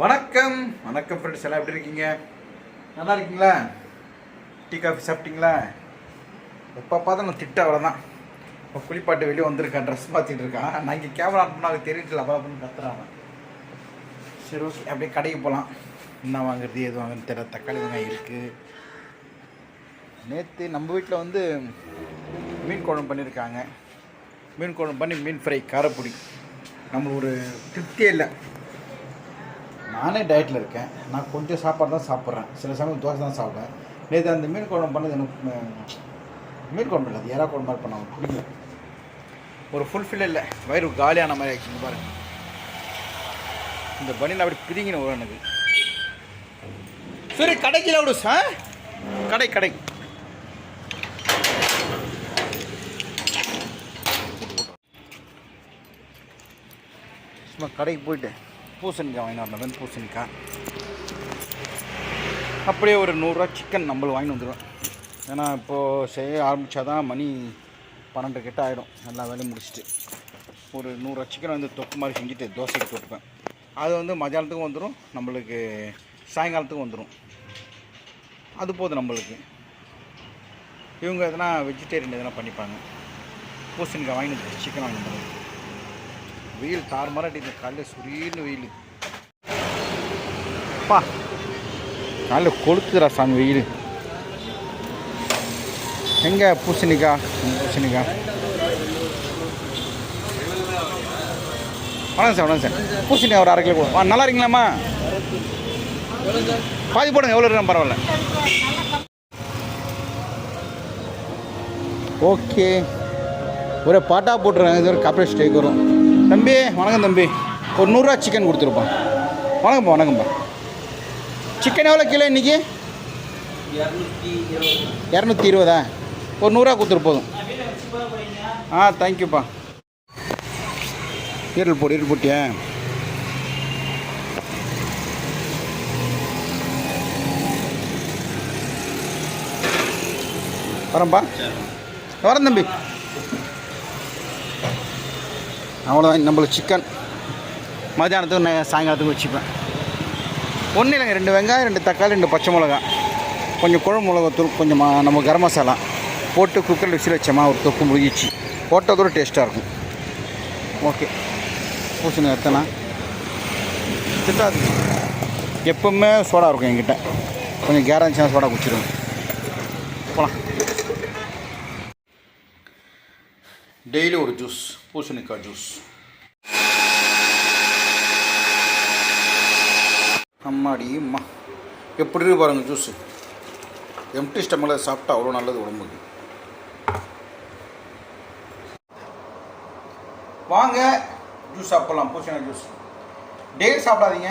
வணக்கம். வணக்கம் ஃப்ரெண்ட்ஸ் எல்லாம் எப்படி இருக்கீங்க? நல்லா இருக்கீங்களா? டீ காஃபி சாப்பிட்டீங்களா? எப்போ பார்த்தா நான் திட்ட அவ்வளோதான் இப்போ குளிப்பாட்டு வெளியே வந்திருக்கான் ட்ரெஸ் மாற்றிட்டு இருக்கான் நான் இங்கே கேமரா ஆன் பண்ணால் தெரியல அப்பா அப்படின்னு கத்துறான் சரி ஓகே அப்படியே கடைக்கு போகலாம் என்ன வாங்குறது எது வாங்குறது தெரியல. தக்காளி வெங்காயம் இருக்குது நேற்று நம்ம வீட்டில் வந்து மீன் குழம்பு பண்ணியிருக்காங்க மீன் குழம்பு பண்ணி மீன் ஃப்ரை காரப்பொடி. நம்ம ஒரு திருப்தியே இல்லை. நானே டயட்டில் இருக்கேன். நான் கொஞ்சம் சாப்பாடு தான் சாப்பிட்றேன். சில சமயம் தோசை தான் சாப்பிடுவேன். நேற்று அந்த மீன் குழம்பு பண்ணது எனக்கு மீன் குழம்பு இல்லை. அது எறா குழம்பு மாதிரி பண்ணாங்க. பிடிக்கல ஒரு ஃபுல்ஃபில் இல்லை. வயிறு காலியான மாதிரி ஆகிடுச்சு பாருங்கள் இந்த பனியில் அப்படி பிரிங்கின ஒரு எனக்கு. சரி கடைக்கில் விடு சார் கடை கடை. சும்மா கடைக்கு போயிட்டேன். பூசணிக்காய் வாங்கிட்டு வரணும் பூசணிக்காய். அப்படியே ஒரு நூறுரூவா சிக்கன் நம்மளும் வாங்கிட்டு வந்துடுவேன் ஏன்னா இப்போது செய்ய ஆரம்பித்தா தான் மணி பன்னெண்டு கிட்ட ஆகிடும் எல்லா வேலையும் முடிச்சுட்டு. ஒரு நூறுரூவா சிக்கன் வந்து தொக்கு மாதிரி செஞ்சுட்டு தோசைக்கு தொட்டுப்பேன். அது வந்து மத்தியானத்துக்கும் வந்துடும் நம்மளுக்கு சாயங்காலத்துக்கும் வந்துடும் அது போதும் நம்மளுக்கு. இவங்க எதனா வெஜிடேரியன் எதனா பண்ணிப்பாங்க. பூசணிக்காய் வாங்கிட்டு வந்து சிக்கன் வாங்கிட்டு வெயில் தாறுமாற அடிக்குது. காலையில் சுரீன்னு வெயில். அப்பா காலையில் கொளுத்துறா சாமி வெயில். எங்கே பூசணிக்கா? பூசணிக்கா? வணக்கம் சார் வணக்கம் சார். பூசணிக்கா ஒரு அரை கிலோ கூட. நல்லா இருக்கீங்களாம்மா? பாதி போடுங்க எவ்வளோ இருக்கா பரவாயில்ல. ஓகே. ஒரே பாட்டா போட்டுருங்க இது ஒரு கப்பரேஜ் ஸ்டேக் வரும். தம்பி வணக்கம் தம்பி. ஒரு நூறுரூவா சிக்கன் கொடுத்துருப்பா. வணக்கம்ப்பா வணக்கம்ப்பா. சிக்கன் எவ்வளோ கிலோ இன்றைக்கி இரநூத்தி இருபதா. ஒரு நூறுரூவா கொடுத்துரு போதும். ஆ தேங்க்யூப்பா ஈரல் போடு ஈரல் போட்டியா. வரேன்ப்பா வரேன் தம்பி. அவ்வளோதான் நம்மளுக்கு சிக்கன் மத்தியானத்துக்கு நான் சாயங்காலத்துக்கு வச்சுப்பேன். ஒன்றும் இல்லைங்க. ரெண்டு வெங்காயம் ரெண்டு தக்காளி ரெண்டு பச்சை மிளகா கொஞ்சம் குழம்பு மிளகாத்தூள் கொஞ்சம் நம்ம கரம் மசாலா போட்டு குக்கரில் விசில் வச்சோமா ஒரு தொக்கு முழுகிச்சு போட்டதோட டேஸ்ட்டாக இருக்கும். ஓகே. பூசணி எத்தனை திட்டாது எப்பவுமே சோடா இருக்கும் என்கிட்ட. கொஞ்சம் கேரம் சோடா குடிச்சிடுவேன் போகலாம் டெய்லி ஒரு ஜூஸ் பூசணிக்காய் ஜூஸ். அம்மாடி அம்மா. எப்படி இருக்கு பாருங்க ஜூஸு எம்டி ஸ்டமில் சாப்பிட்டா அவ்வளோ நல்லது உடம்புக்கு. வாங்க ஜூஸ் சாப்பிட்லாம் பூசணிக்காய் ஜூஸ் டெய்லி சாப்பிடாதீங்க.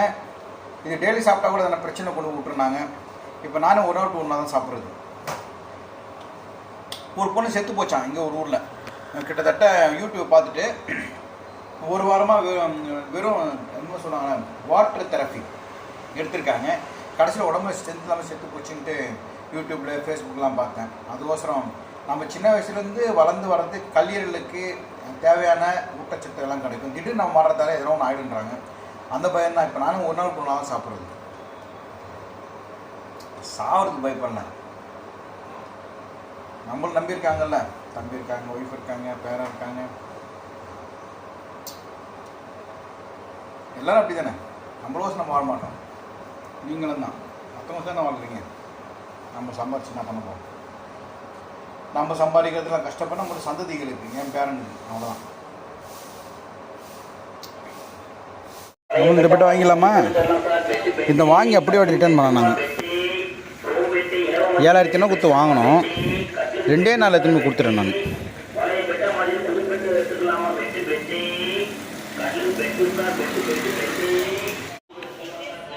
இது டெய்லி சாப்பிட்டா கூட எதனா பிரச்சனை கொண்டு விட்டுருந்தாங்க. இப்போ நானும் ஒரு நாள் டூ ஒன்றா தான் சாப்பிட்றது. ஒரு பொண்ணு செத்து போச்சான் இங்கே ஒரு ஊரில். கிட்டத்தட்ட யூடியூப் பார்த்துட்டு ஒரு வாரமாக வெறும் வெறும் என்ன சொல்லுவாங்க வாட்டர் தெரப்பி எடுத்திருக்காங்க. கடைசியில் உடம்பு ஸ்ட்ரென்த் இல்லாமல் செத்து போச்சுன்ட்டு யூடியூப்பில் ஃபேஸ்புக்கெலாம் பார்த்தேன். அதுக்கோசரம் நம்ம சின்ன வயசுலேருந்து வளர்ந்து வளர்ந்து கல்லீரலுக்கு தேவையான ஊட்டச்சத்து எல்லாம் கிடைக்கும். திடீர்னு நம்ம மாறுறதால எதனா ஒன்று ஆயிடுன்றாங்க. அந்த பயம் தான் இப்போ நானும் ஒரு நாள் ஒரு நாள் தான் சாப்பிட்றது. சாவதுக்கு பயப்படல. நம்மளும் நம்பியிருக்காங்கல்ல. தம்பி இருக்காங்க ஒய்ஃப் இருக்காங்க பேரன் இருக்காங்க. எல்லாரும் அப்படி தானே நம்மளோசம் நம்ம வாழ மாட்டோம் நீங்களும் தான். மற்றவங்க தானே வாழ்றீங்க. நம்ம சம்பாரிச்சு என்ன பண்ண போகிறோம் நம்ம சம்பாதிக்கிறதுலாம் நம்மளோட சந்ததிகள் இருக்குது என் பேரனுக்கு அவ்வளோதான் இந்த பெட்டை வாங்கிக்கலாமா? இந்த வாங்கி அப்படியே ரிட்டர்ன் பண்ண நாங்கள் ஏழாயிரத்தி கொடுத்து வாங்கினோம் ரெண்டே நாள் திரும்பி கொடுத்துறேன் நான்.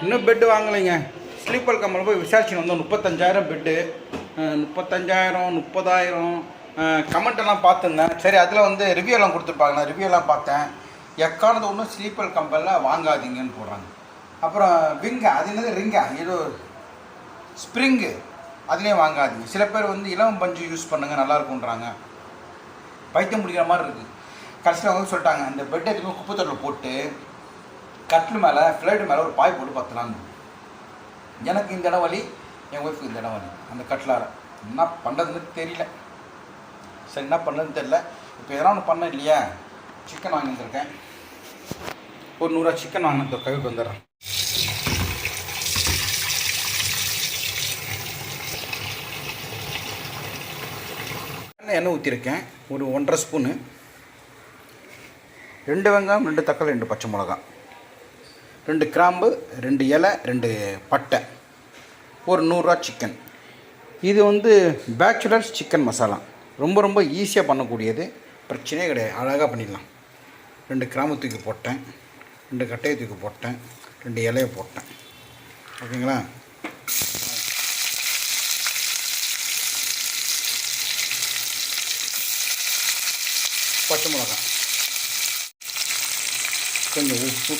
இன்னும் பெட்டு வாங்கலைங்க. ஸ்லீப்பர் கம்பெனி போய் விசாரிச்சு வந்தோம். முப்பத்தஞ்சாயிரம் பெட்டு முப்பத்தஞ்சாயிரம் முப்பதாயிரம். கமெண்ட்டெல்லாம் பார்த்துருந்தேன். சரி அதில் வந்து ரிவ்யூ எல்லாம் கொடுத்துருப்பாங்க. நான் ரிவ்யூ எல்லாம் பார்த்தேன். எக்கானது ஒன்றும் ஸ்லீப்பர் கம்பெல்லாம் வாங்காதீங்கன்னு போடுறாங்க. அப்புறம் விங்க அது என்னது ரிங்கா ஏதோ ஸ்ப்ரிங்கு அதுலேயும் வாங்காதீங்க சில பேர் வந்து இளம் பஞ்சு யூஸ் பண்ணுங்க நல்லாயிருக்குன்றாங்க பைத்தியம் பிடிக்கிற மாதிரி இருக்குது கடைசியில் அவங்க சொல்லிட்டாங்க அந்த பெட் எதுவுமே குப்பைத்தொட்டில் போட்டு கட்டில் மேலே ஃப்ளைட் மேலே ஒரு பாய் போட்டு பத்தலான்னு எனக்கு இந்த இடம் வலி என் ஒய்ஃபுக்கு இந்த இடம் வலி. அந்த கட்டிலார என்ன பண்ணுறதுன்னு தெரியல. சரி என்ன பண்ணுறதுன்னு தெரியல. இப்போ எதனா ஒன்று பண்ண இல்லையா? சிக்கன் வாங்கி ஒரு நூறுரூவா சிக்கன் வாங்கின கைவிட்டு வந்துடுறேன். எண்ணெய் ஊற்றிருக்கேன் ஒரு ஒன்றரை ஸ்பூனு ரெண்டு வெங்காயம் ரெண்டு தக்காளி ரெண்டு பச்சை மிளகாய். ரெண்டு கிராம்பு ரெண்டு இலை ரெண்டு பட்டை. ஒரு நூறுரூவா சிக்கன் இது வந்து பேச்சுலர்ஸ் சிக்கன் மசாலா ரொம்ப ரொம்ப ஈஸியாக பண்ணக்கூடியது. பிரச்சனையே கிடையாது. அழகாக பண்ணிடலாம். ரெண்டு கிராம்பு தூக்கி போட்டேன். ரெண்டு கட்டையை தூக்கி போட்டேன். ரெண்டு இலையை போட்டேன். ஓகேங்களா? பச்சை மிளகாய் கொஞ்சம் உப்பு.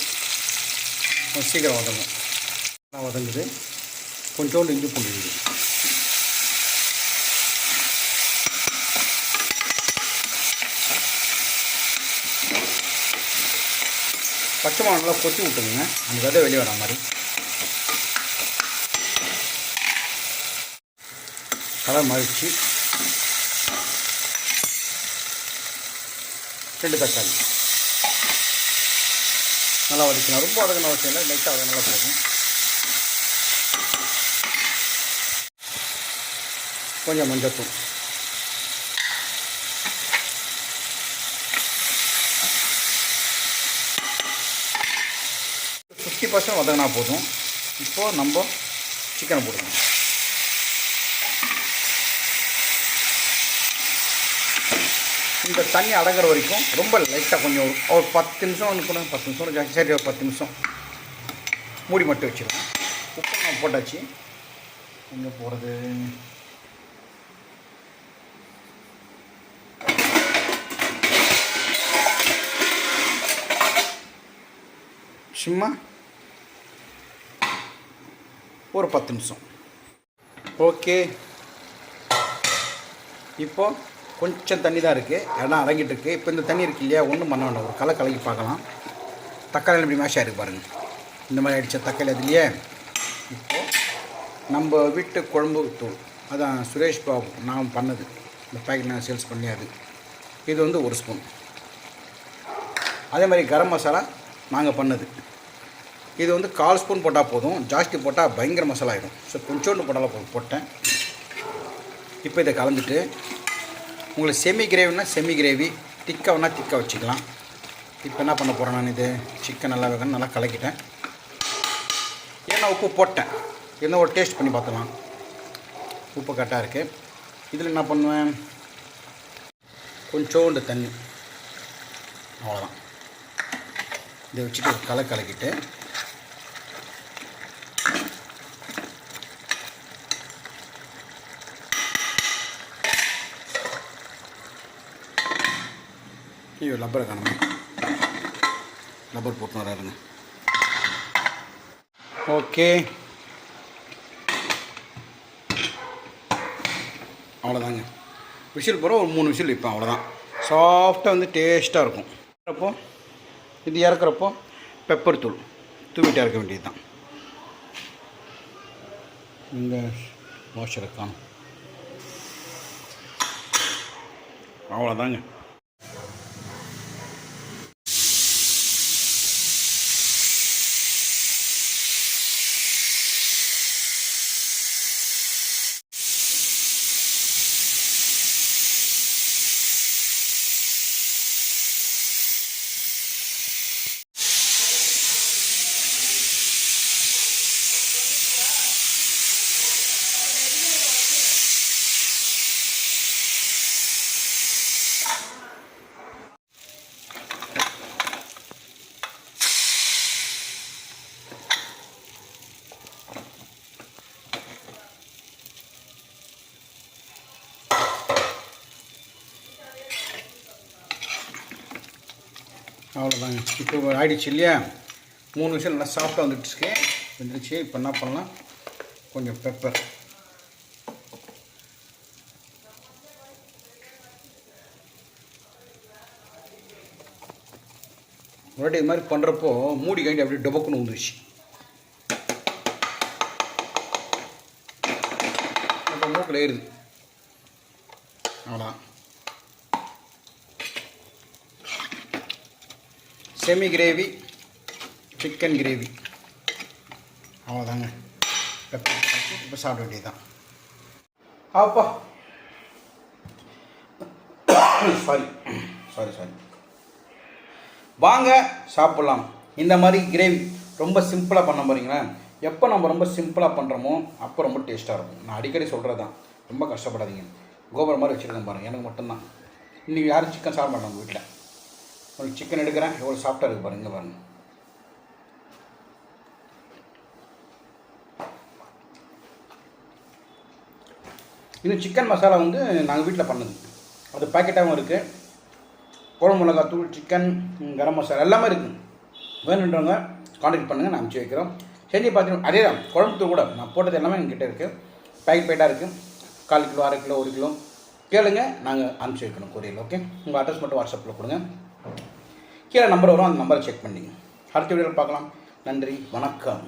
சீக்கிரம் வதங்கும் நான் வதங்குது. கொஞ்சோண்டு இஞ்சி பூண்டு விழுது பச்சை மிளகா நல்லா கொத்தி விட்டுங்க அந்த விதை வெளியே வரா மாதிரி. கலர் மகிழ்ச்சி ரெண்டு தக்காளி. நல்லா வதக்கணும் ரொம்ப வதக்கணும் அவசியம் இல்லை. லைட்டாக வதங்கினா போதும் கொஞ்சம் மஞ்சத்தூள் ஃபிஃப்டி பர்சன்ட் வதங்கினா போதும். இப்போது நம்ம சிக்கனை போடுவோம் இந்த தண்ணி அடங்குற வரைக்கும் ரொம்ப லைட்டாக கொஞ்சம் ஒரு- ஒரு பத்து நிமிஷம் ஒன்று பத்து நிமிஷம் சரி ஒரு பத்து நிமிஷம். மூடி மட்டும் வச்சிருக்கோம் உப்பு நான் போட்டாச்சு. எங்கே போகிறது சும்மா ஒரு பத்து நிமிஷம். ஓகே. இப்போது கொஞ்சம் தண்ணி தான் இருக்குது இடம் அடங்கிட்டு இருக்குது இப்போ இந்த தண்ணி இருக்கு இல்லையா? ஒன்றும் பண்ண வேண்டாம். ஒரு களை கலக்கி பார்க்கலாம். தக்காளி எப்படி மேஷாக இருக்குது பாருங்கள் இந்த மாதிரி அடித்த தக்காளி அதுலையே இப்போது நம்ம வீட்டு குழம்பு தூள். அதான் சுரேஷ் பாபு நான் பண்ணது. இந்த பேக்கெட் நான் சேல்ஸ் பண்ணியாது இது வந்து ஒரு ஸ்பூன் அதே மாதிரி கரம் மசாலா நாங்கள் பண்ணது. இது வந்து கால் ஸ்பூன் போட்டால் போதும். ஜாஸ்தி போட்டால் பயங்கர மசாலா ஆகிடும் ஸோ கொஞ்சோண்டு போட்டாலும் போட்டேன். இப்போ இதை கலந்துட்டு உங்களுக்கு செமி கிரேவினா செமி கிரேவி திக்காக வேணால் திக்காக வச்சுக்கலாம். இப்போ என்ன பண்ண போகிறேன் நான் இது? சிக்கன் நல்லா வேகணும் நல்லா கலக்கிட்டேன். ஏன்னா உப்பு போட்டேன். என்ன ஒரு டேஸ்ட் பண்ணி பார்த்துலாம் உப்பு கரெக்டாக இருக்குது இதில் என்ன பண்ணுவேன்? கொஞ்சோண்டு தண்ணி. அவ்வளோதான் இதை வச்சுட்டு கலை கலக்கிட்டு ஐயோ லப்பரை காணுமே. லப்பர் போட்டு வராருங்க. ஓகே. அவ்வளோதாங்க. விசில் போகிற ஒரு மூணு விசில் வைப்பேன் அவ்வளோதான். சாஃப்டாக வந்து டேஸ்ட்டாக இருக்கும். அப்போ இது இறக்குறப்போ பெப்பர் தூள். தூவிட்டு இறக்க வேண்டியது தான் இங்கே மோஷரை காணும். அவ்வளோதாங்க. அவ்வளோதாங்க இப்போ ஆகிடுச்சு இல்லையா? மூணு விஷயம் நல்லா சாஃப்டாக வந்துட்டுருக்கு வந்துடுச்சு. இப்போ என்ன பண்ணலாம்? கொஞ்சம் பெப்பர் முன்னாடி இது மாதிரி பண்ணுறப்போ மூடி கைண்டி அப்படியே டொபக்குன்னு வந்துருச்சு. இப்போ மூக்கில் ஏறுது அவ்வளோதான் செமி கிரேவி சிக்கன் கிரேவி அவ்வளோதாங்க இப்போ சாப்பிட வேண்டியதுதான். அப்பா சாரி சாரி சாரி வாங்க சாப்பிட்லாம். இந்த மாதிரி கிரேவி ரொம்ப சிம்பிளாக பண்ண போகிறீங்களா எப்போ நம்ம ரொம்ப சிம்பிளாக பண்ணுறோமோ அப்போ ரொம்ப டேஸ்ட்டாக இருக்கும். நான் அடிக்கடி சொல்கிறது தான் ரொம்ப கஷ்டப்படாதீங்க. கோபுரம் மாதிரி வச்சுருக்கேன் பாருங்கள் எனக்கு மட்டும்தான். இன்றைக்கி யாரும் சிக்கன் சாப்பிட மாட்டாங்க வீட்டில் ஒரு சிக்கன் எடுக்கிறேன். எவ்வளோ சாஃப்டாக இருக்குது பாருங்க பாருங்கள் பாருங்க. சிக்கன் மசாலா வந்து நாங்கள் வீட்டில் பண்ணது. அது பாக்கெட்டாகவும் இருக்குது குழம்பு மிளகாத்தூள் சிக்கன் கரம் மசாலா எல்லாமே இருக்குது வேணுன்றவங்க காண்டாக்ட் பண்ணுங்கள் நான் அனுப்பிச்சி வைக்கிறோம். செஞ்சு பார்த்தீங்கன்னா அதே தான் குழம்பு தூள் கூட நான் போட்டது எல்லாமே எங்ககிட்ட இருக்குது பேக்கெட் பேக்கெட்டாக இருக்குது கால் கிலோ அரை கிலோ ஒரு கிலோ. கேளுங்க நாங்கள் அனுப்பிச்சி வைக்கணும் கொரியல் ஓகே உங்கள் அட்ரஸ் மட்டும் வாட்ஸ்அப்பில் கொடுங்க. கீழே நம்பர் வரும் அந்த நம்பரை செக் பண்ணிங்க அடுத்த வீடியோவில் பார்க்கலாம். நன்றி வணக்கம்.